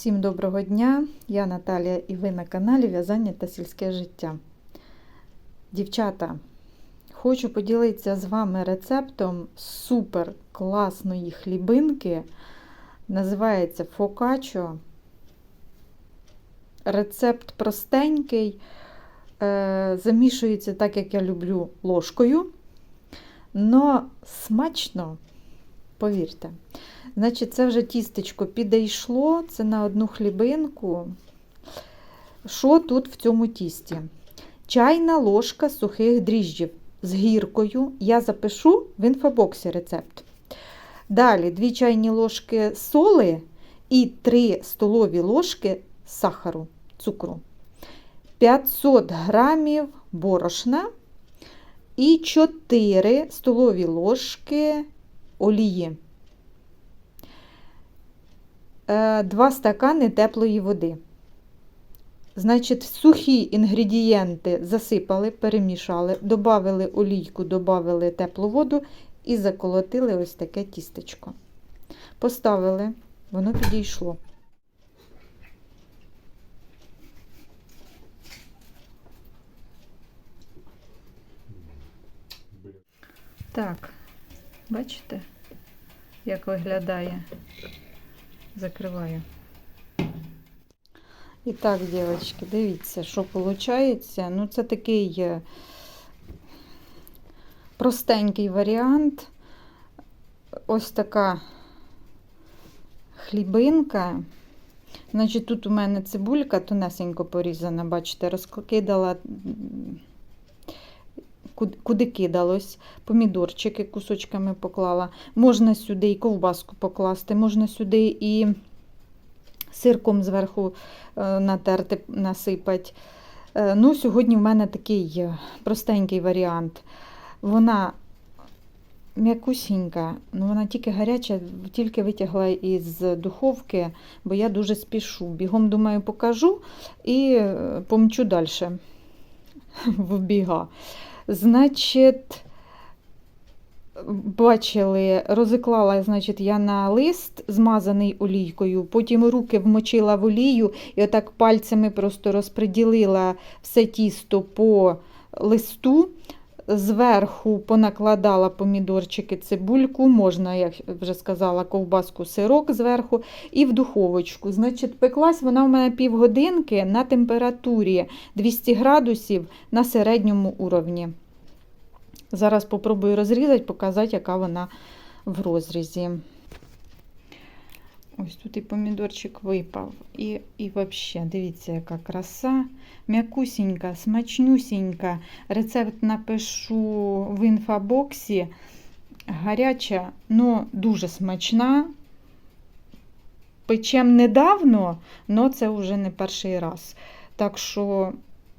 Всім доброго дня! Я Наталія і ви на каналі В'язання та сільське життя. Дівчата, хочу поділитися з вами рецептом супер класної хлібинки. Називається фокачо. Рецепт простенький. Е, Замішується так, як я люблю, ложкою. Но смачно, повірте. Значить, це вже тістечко підійшло, це на одну хлібинку. Що тут в цьому тісті? Чайна ложка сухих дріжджів з гіркою. Я запишу в інфобоксі рецепт. Далі 2 чайні ложки соли і 3 столові ложки сахару, цукру. 500 грамів борошна і 4 столові ложки олії. 2 стакани теплої води. Значить, сухі інгредієнти засипали, перемішали, додали олійку, додали теплу воду і заколотили ось таке тістечко. Поставили, воно підійшло. Так, бачите, як виглядає? Закриваю. І так, дівчатки, дивіться, що виходить. Ну, це такий е, простенький варіант. Ось така хлібинка. Значить, тут у мене цибулька тонесенько порізана, бачите, розкидала, куди кидалось, помідорчики кусочками поклала. Можна сюди і ковбаску покласти, можна сюди і сирком зверху натерти, насипати. Ну, Сьогодні в мене такий простенький варіант. Вона м'якусінька, ну вона тільки гаряча, тільки витягла із духовки, бо я дуже спішу. Бігом, думаю, покажу і помчу далі в біга. Значить, бачили, розіклала значить, я на лист, змазаний олійкою, потім руки вмочила в олію і отак пальцями просто розподілила все тісто по листу. Зверху понакладала помідорчики, цибульку, можна, як вже сказала, ковбаску, сирок зверху і в духовочку. Значить, пеклась вона у мене півгодинки на температурі 200 градусів на середньому уровні. Зараз попробую розрізати, показати, яка вона в розрізі. Ось тут і помідорчик випав. І і взагалі, дивіться, яка краса. М'якусінька, смачнюсінька. Рецепт напишу в інфобоксі. Гаряча, але дуже смачна. Печем недавно, але це вже не перший раз. Так що.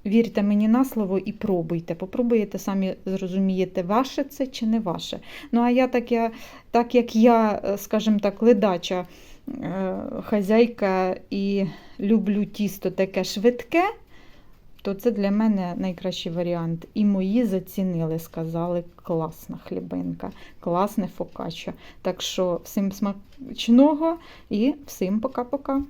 Вірте мені на слово і пробуйте. Попробуєте, самі зрозумієте, ваше це чи не ваше. Ну, а я так, я, так як я, скажімо так, ледача е, хазяйка і люблю тісто таке швидке, то це для мене найкращий варіант. І мої зацінили, сказали, класна хлібинка, класне фокаччо. Так що всім смачного і всім пока-пока.